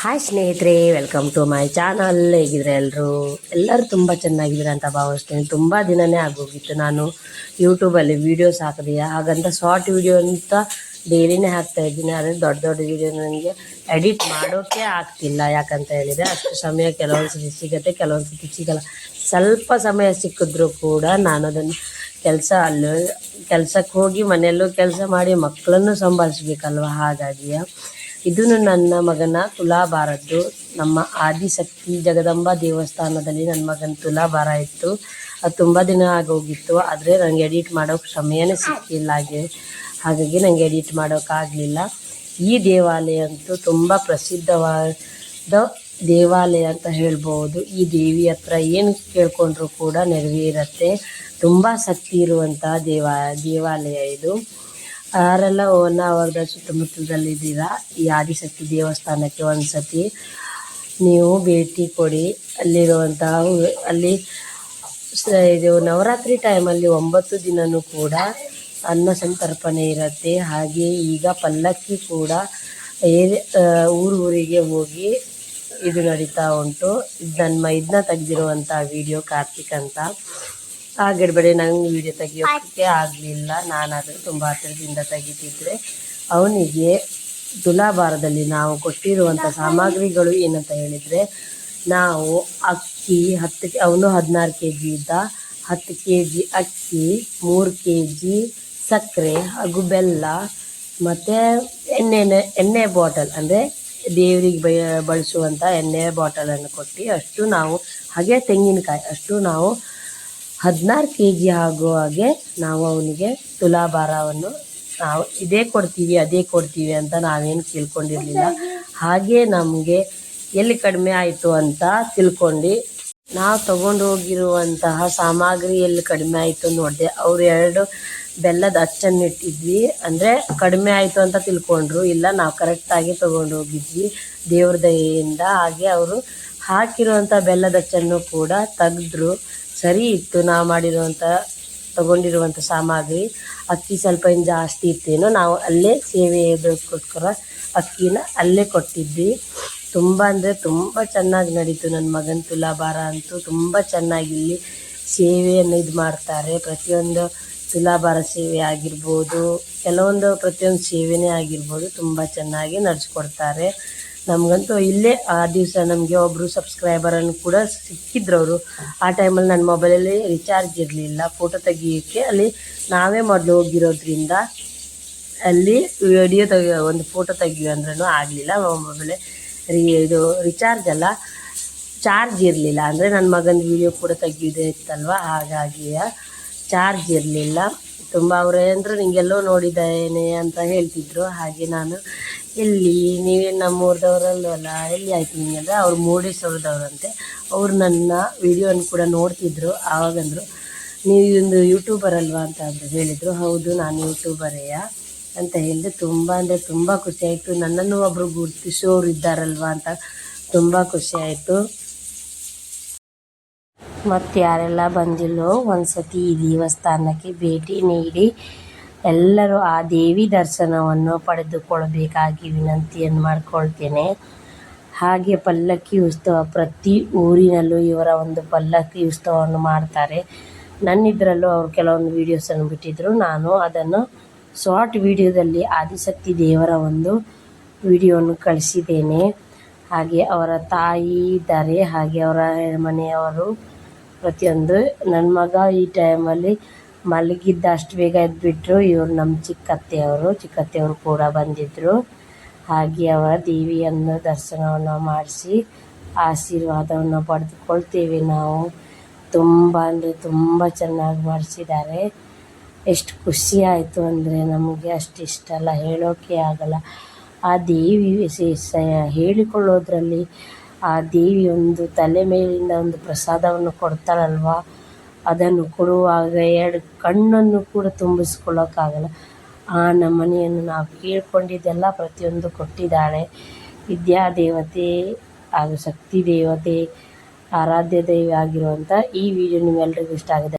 Hi ಸ್ನೇಹಿತರೆ welcome to my channel ಹೇಗಿದ್ರೆ ಎಲ್ಲರೂ ಎಲ್ಲರೂ ತುಂಬ ಚೆನ್ನಾಗಿದ್ದೀರ ಅಂತ ಭಾವಿಸ್ತೀನಿ. ತುಂಬ ದಿನವೇ ಆಗೋಗಿತ್ತು. ನಾನು ಯೂಟ್ಯೂಬಲ್ಲಿ ವೀಡಿಯೋಸ್ ಹಾಕಿದೆ ಹಾಗಂತ ಶಾರ್ಟ್ ವೀಡಿಯೋ ಅಂತ ಡೈಲಿನೇ ಹಾಕ್ತಾ ಇದ್ದೀನಿ. ಆದರೆ ದೊಡ್ಡ ದೊಡ್ಡ ವೀಡಿಯೋ ನನಗೆ ಎಡಿಟ್ ಮಾಡೋಕ್ಕೆ ಆಗ್ತಿಲ್ಲ. ಯಾಕಂತ ಹೇಳಿದರೆ ಅಷ್ಟು ಸಮಯ ಕೆಲವೊಂದು ಸತಿ ಸಿಗುತ್ತೆ ಕೆಲವೊಂದು ಸತಿ ಸಿಗಲ್ಲ. ಸ್ವಲ್ಪ ಸಮಯ ಸಿಕ್ಕಿದ್ರೂ ಕೂಡ ನಾನು ಅದನ್ನು ಕೆಲಸ ಅಲ್ಲೂ, ಕೆಲಸಕ್ಕೆ ಹೋಗಿ ಮನೆಯಲ್ಲೂ ಕೆಲಸ ಮಾಡಿ ಮಕ್ಕಳನ್ನು ಸಂಭಾಳಿಸ್ಬೇಕಲ್ವ? ಹಾಗಾಗಿ ಇದನ್ನು ನನ್ನ ಮಗನ ತುಲಾಭಾರದ್ದು. ನಮ್ಮ ಆದಿಶಕ್ತಿ ಜಗದಂಬ ದೇವಸ್ಥಾನದಲ್ಲಿ ನನ್ನ ಮಗನ ತುಲಾಭಾರ ಇತ್ತು. ಅದು ತುಂಬ ದಿನ ಆಗೋಗಿತ್ತು ಆದರೆ ನನಗೆ ಎಡಿಟ್ ಮಾಡೋಕೆ ಸಮಯನೇ ಸಿಕ್ಕಿಲ್ಲ ಹಾಗೆ, ಹಾಗಾಗಿ ನನಗೆ ಎಡಿಟ್ ಮಾಡೋಕ್ಕಾಗಲಿಲ್ಲ ಈ ದೇವಾಲಯ ಅಂತೂ ತುಂಬ ಪ್ರಸಿದ್ಧವಾದ ದೇವಾಲಯ ಅಂತ ಹೇಳ್ಬೋದು. ಈ ದೇವಿ ಹತ್ರ ಏನು ಕೇಳ್ಕೊಂಡ್ರೂ ಕೂಡ ನೆರವೇರುತ್ತೆ. ತುಂಬ ಶಕ್ತಿ ಇರುವಂಥ ದೇವಾ, ದೇವಾಲಯ ಇದು. ಯಾರೆಲ್ಲ ಹೊನ್ನಾವರದ ಸುತ್ತಮುತ್ತಲದಲ್ಲಿದ್ದೀರಾ ಈ ಆದಿಶಕ್ತಿ ದೇವಸ್ಥಾನಕ್ಕೆ ಒಂದು ಸತಿ ನೀವು ಭೇಟಿ ಕೊಡಿ. ಅಲ್ಲಿರುವಂತಹ ಅಲ್ಲಿ ಇದು ನವರಾತ್ರಿ ಟೈಮಲ್ಲಿ ಒಂಬತ್ತು ದಿನವೂ ಕೂಡ ಅನ್ನ ಸಂತರ್ಪಣೆ ಇರುತ್ತೆ. ಹಾಗೆ ಈಗ ಪಲ್ಲಕ್ಕಿ ಕೂಡ ಊರು ಊರಿಗೆ ಹೋಗಿ ಇದು ನಡೀತಾ ಉಂಟು. ನನ್ನ ಇದನ್ನ ತೆಗೆದಿರುವಂಥ ವಿಡಿಯೋ ಕಾರ್ತಿಕ್ ಅಂತ. ಆಗಿಡಬೇಡಿ ನಂಗೆ ವಿಡಿಯೋ ತೆಗಿಯೋಕ್ಕೆ ಆಗಲಿಲ್ಲ. ನಾನಾದರೂ ತುಂಬ ಹತ್ತಿರದಿಂದ ತೆಗಿತಿದ್ದರೆ ಅವನಿಗೆ ತುಲಾಭಾರದಲ್ಲಿ ನಾವು ಕೊಟ್ಟಿರುವಂಥ ಸಾಮಗ್ರಿಗಳು ಏನಂತ ಹೇಳಿದರೆ, ನಾವು ಅಕ್ಕಿ ಹತ್ತು ಅವನು ಹದಿನಾರು ಕೆ ಜಿ ಇದ್ದ ಹತ್ತು ಕೆ ಜಿ ಅಕ್ಕಿ, ಮೂರು ಕೆ ಜಿ ಸಕ್ಕರೆ, ಹಾಗೂ ಬೆಲ್ಲ, ಮತ್ತು ಎಣ್ಣೆ ಎಣ್ಣೆ ಬಾಟಲ್, ಅಂದರೆ ದೇವರಿಗೆ ಬಯ ಬಳಸುವಂಥ ಎಣ್ಣೆ ಬಾಟಲನ್ನು ಕೊಟ್ಟು ಅಷ್ಟು ನಾವು, ಹಾಗೆ ತೆಂಗಿನಕಾಯಿ, ಅಷ್ಟು ನಾವು ಹದಿನಾರು ಕೆ ಜಿ ಆಗೋ ಹಾಗೆ ನಾವು ಅವನಿಗೆ ತುಲಾಭಾರವನ್ನು ನಾವು ಇದೇ ಕೊಡ್ತೀವಿ, ಅದೇ ಕೊಡ್ತೀವಿ ಅಂತ ನಾವೇನು ತಿಳ್ಕೊಂಡಿರಲಿಲ್ಲ. ಹಾಗೆ ನಮಗೆ ಎಲ್ಲಿ ಕಡಿಮೆ ಆಯಿತು ಅಂತ ತಿಳ್ಕೊಂಡು ನಾವು ತಗೊಂಡು ಹೋಗಿರುವಂತಹ ಸಾಮಗ್ರಿ ಎಲ್ಲಿ ಕಡಿಮೆ ಆಯಿತು ನೋಡಿದೆ. ಅವರು ಎರಡು ಬೆಲ್ಲದ ಅಚ್ಚನ್ನು ಇಟ್ಟಿದ್ವಿ. ಅಂದರೆ ಕಡಿಮೆ ಆಯಿತು ಅಂತ ತಿಳ್ಕೊಂಡ್ರು, ಇಲ್ಲ ನಾವು ಕರೆಕ್ಟಾಗಿ ತೊಗೊಂಡು ಹೋಗಿದ್ವಿ. ದೇವ್ರ ದಯೆಯಿಂದ ಹಾಗೆ ಅವರು ಹಾಕಿರುವಂಥ ಬೆಲ್ಲದ ಅಚ್ಚನ್ನು ಕೂಡ ತೆಗೆದ್ರು. ಸರಿ ಇತ್ತು ನಾವು ಮಾಡಿರುವಂಥ ತಗೊಂಡಿರುವಂಥ ಸಾಮಗ್ರಿ. ಅಕ್ಕಿ ಸ್ವಲ್ಪ ಇನ್ನು ಜಾಸ್ತಿ ಇತ್ತೇನೋ, ನಾವು ಅಲ್ಲೇ ಸೇವೆಗೋಸ್ಕರ ಅಕ್ಕಿನ ಅಲ್ಲೇ ಕೊಟ್ಟಿದ್ವಿ. ತುಂಬ ಅಂದರೆ ತುಂಬ ಚೆನ್ನಾಗಿ ನಡೀತು ನನ್ನ ಮಗನ ತುಲಾಭಾರ ಅಂತೂ, ತುಂಬ ಚೆನ್ನಾಗಿ ಇಲ್ಲಿ ಸೇವೆಯನ್ನು ಇದು ಮಾಡ್ತಾರೆ. ಪ್ರತಿಯೊಂದು ತುಲಾಭಾರ ಸೇವೆ ಆಗಿರ್ಬೋದು, ಕೆಲವೊಂದು ಪ್ರತಿಯೊಂದು ಸೇವೆನೇ ಆಗಿರ್ಬೋದು, ತುಂಬ ಚೆನ್ನಾಗಿ ನಡೆಸ್ಕೊಡ್ತಾರೆ. ನಮಗಂತೂ ಇಲ್ಲೇ ಆ ದಿವಸ ನಮಗೆ ಒಬ್ಬರು ಸಬ್ಸ್ಕ್ರೈಬರನ್ನು ಕೂಡ ಸಿಕ್ಕಿದ್ರು ಅವರು. ಆ ಟೈಮಲ್ಲಿ ನನ್ನ ಮೊಬೈಲಲ್ಲಿ ರಿಚಾರ್ಜ್ ಇರಲಿಲ್ಲ. ಫೋಟೋ ತೆಗಿಯೋಕ್ಕೆ ಅಲ್ಲಿ ನಾವೇ ಮೊದಲು ಹೋಗಿರೋದ್ರಿಂದ ಅಲ್ಲಿ ವಿಡಿಯೋ ತೆಗಿ, ಒಂದು ಫೋಟೋ ತೆಗಿಯೋ ಅಂದ್ರೂ ಆಗಲಿಲ್ಲ. ಮೊಬೈಲ್ ರೀ ಇದು ರಿಚಾರ್ಜ್ ಅಲ್ಲ ಚಾರ್ಜ್ ಇರಲಿಲ್ಲ. ಅಂದರೆ ನನ್ನ ಮಗನ ವಿಡಿಯೋ ಕೂಡ ತೆಗಿಯೋದೇ ಇತ್ತಲ್ವ? ಹಾಗಾಗಿ ಚಾರ್ಜ್ ಇರಲಿಲ್ಲ. ತುಂಬ ಅವರೇ ಅಂದ್ರೆ ನಿಂಗೆಲ್ಲೋ ನೋಡಿದ್ದೇನೆ ಅಂತ ಹೇಳ್ತಿದ್ರು. ಹಾಗೆ ನಾನು, ಎಲ್ಲಿ? ನೀವೇನು ನಮ್ಮೂರ್ದವ್ರಲ್ವಲ್ಲ? ಎಲ್ಲಿ ಆಯ್ತು ನಿಮಗೆ ಅವ್ರು ಮೂಡಿಸೋರ್ದವ್ರಂತೆ ಅವ್ರು ನನ್ನ ವಿಡಿಯೋನ ಕೂಡ ನೋಡ್ತಿದ್ರು. ಆವಾಗಂದರು, ನೀವು ಒಂದು ಯೂಟ್ಯೂಬರ್ ಅಲ್ವಾ? ಅಂತ ಅಂದರು ಹೇಳಿದರು. ಹೌದು, ನಾನು ಯೂಟ್ಯೂಬರೇಯ ಅಂತ ಹೇಳಿದೆ ತುಂಬ ಅಂದರೆ ತುಂಬ ಖುಷಿಯಾಯಿತು ನನ್ನನ್ನು ಒಬ್ಬರು ಗುರುತಿಸೋರು ಇದ್ದಾರಲ್ವಾ ಅಂತ ತುಂಬ ಖುಷಿಯಾಯಿತು ಮತ್ತು ಯಾರೆಲ್ಲ ಬಂದಿಲ್ಲೋ, ಒಂದ್ಸತಿ ಈ ದೇವಸ್ಥಾನಕ್ಕೆ ಭೇಟಿ ನೀಡಿ ಎಲ್ಲರೂ ಆ ದೇವಿ ದರ್ಶನವನ್ನು ಪಡೆದುಕೊಳ್ಳಬೇಕಾಗಿ ವಿನಂತಿಯನ್ನು ಮಾಡಿಕೊಳ್ತೇನೆ. ಹಾಗೆ ಪಲ್ಲಕ್ಕಿ ಉತ್ಸವ, ಪ್ರತಿ ಊರಿನಲ್ಲೂ ಇವರ ಒಂದು ಪಲ್ಲಕ್ಕಿ ಉತ್ಸವವನ್ನು ಮಾಡ್ತಾರೆ. ನನ್ನಿದ್ರಲ್ಲೂ ಅವರು ಕೆಲವೊಂದು ವೀಡಿಯೋಸನ್ನು ಬಿಟ್ಟಿದ್ದರು ನಾನು ಅದನ್ನು ಶಾರ್ಟ್ ವಿಡಿಯೋದಲ್ಲಿ ಆದಿಶಕ್ತಿ ದೇವರ ಒಂದು ವಿಡಿಯೋವನ್ನು ಕಳಿಸಿದ್ದೇನೆ. ಹಾಗೆ ಅವರ ತಾಯಿ ಇದ್ದಾರೆ ಹಾಗೆ ಅವರ ಮನೆಯವರು ಪ್ರತಿಯೊಂದು. ನನ್ನ ಮಗ ಈ ಟೈಮಲ್ಲಿ ಮಲಗಿದ್ದ ಅಷ್ಟು ಬೇಗ ಎದ್ದುಬಿಟ್ರು ಇವರು ನಮ್ಮ ಚಿಕ್ಕತ್ತೆಯವರು. ಚಿಕ್ಕತ್ತೆಯವರು ಕೂಡ ಬಂದಿದ್ದರು ಹಾಗೆ ಅವರ ದೇವಿಯನ್ನು ದರ್ಶನವನ್ನು ಮಾಡಿಸಿ ಆಶೀರ್ವಾದವನ್ನು ಪಡೆದುಕೊಳ್ತೀವಿ ನಾವು. ತುಂಬ ಅಂದರೆ ತುಂಬ ಚೆನ್ನಾಗಿ ಮಾಡಿಸಿದ್ದಾರೆ. ಎಷ್ಟು ಖುಷಿ ಆಯಿತು ಅಂದರೆ ನಮಗೆ ಅಷ್ಟು ಇಷ್ಟ ಅಲ್ಲ ಹೇಳೋಕ್ಕೆ ಆಗಲ್ಲ. ಆ ದೇವಿ ಹೇಳಿಕೊಳ್ಳೋದ್ರಲ್ಲಿ ಆ ದೇವಿ ಒಂದು ತಲೆ ಮೇಲಿಂದ ಒಂದು ಪ್ರಸಾದವನ್ನು ಕೊಡ್ತಾಳಲ್ವ? ಅದನ್ನು ಕೊಡುವಾಗ ಎರಡು ಕಣ್ಣನ್ನು ಕೂಡ ತುಂಬಿಸ್ಕೊಳ್ಳೋಕ್ಕಾಗಲ್ಲ. ಆ ನಮನೆಯನ್ನು ನಾವು ಕೇಳ್ಕೊಂಡಿದ್ದೆಲ್ಲ ಪ್ರತಿಯೊಂದು ಕೊಟ್ಟಿದ್ದಾಳೆ. ವಿದ್ಯಾ ದೇವತೆ ಹಾಗೂ ಶಕ್ತಿ ದೇವತೆ ಆರಾಧ್ಯ ದೇವಿ ಆಗಿರುವಂಥ ಈ ವಿಡಿಯೋ ನಿಮ್ಮೆಲ್ರಿಗೂ ಇಷ್ಟ ಆಗಿದೆ.